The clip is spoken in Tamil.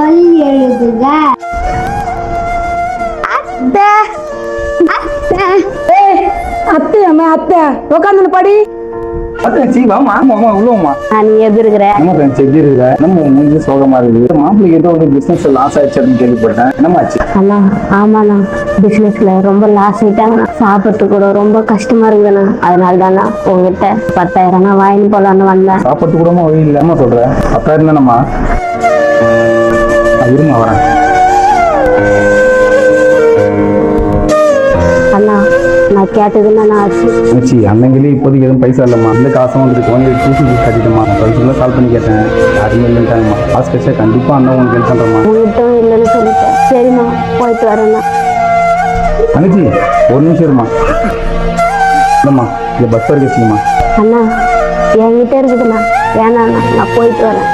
சொல் எழுதுக. அத்தை. அத்தை. அத்தை அம்மா அத்தை. உட்காந்து படி. வாமா ஆமா உள்ளவமா நீ எப்படி இருக்கிற நம்ம ஃப்ரெண்ட்ஸ் எப்படி இருக்கிற நம்ம மூஞ்சி சோகமா இருக்குது? மாப்பிள்ளைக்கு ஏதோ ஒரு பிசினஸ் லாஸ் ஆயிடுச்சு அப்படின்னு கேள்விப்பட்டேன். என்னமாச்சு அண்ணா ஆமாண்ணா. பிசினஸ்ல ரொம்ப லாஸ் ஆயிட்டாங்கண்ணா. சாப்பிட்டு கூட ரொம்ப கஷ்டமா இருக்குதுண்ணா. அதனால தானே உங்ககிட்ட பத்தாயிரம்னா வாங்கி போலான்னு வந்தேன். சாப்பாட்டு கூடமா வழி இல்லாம சொல்ற. பத்தாயிரம் தானம்மா? நான் கேட்டதுன்னா நான் ஆச்சு ஆச்சி அண்ணங்களே இப்போதைக்கு எதுவும் பைசா இல்லைம்மா. இந்த காசை வந்துட்டு குழந்தைய டியூஷன் ஃபீஸ் கட்டிட்டோமா ஃப்ரெண்ட்ஸ்லாம் கால் பண்ணி கேட்டேன். யாருமே இல்லைன்ட்டாங்கம்மா காசு கிடைச்சா கண்டிப்பாக அண்ணன் உனக்கு ஹெல்ப் பண்ணுறேம்மா உங்ககிட்டும் இல்லைன்னு சொல்லிட்டேன். சரிம்மா போயிட்டு வரேண்ணா தங்கச்சி ஒரு நிமிஷம் இருமா இல்லைம்மா இந்த பஸ் வரைக்கும் வச்சுக்கம்மா. அண்ணா என்கிட்ட இருக்குதுண்ணா வேணாண்ணா நான் போயிட்டு வரேன்.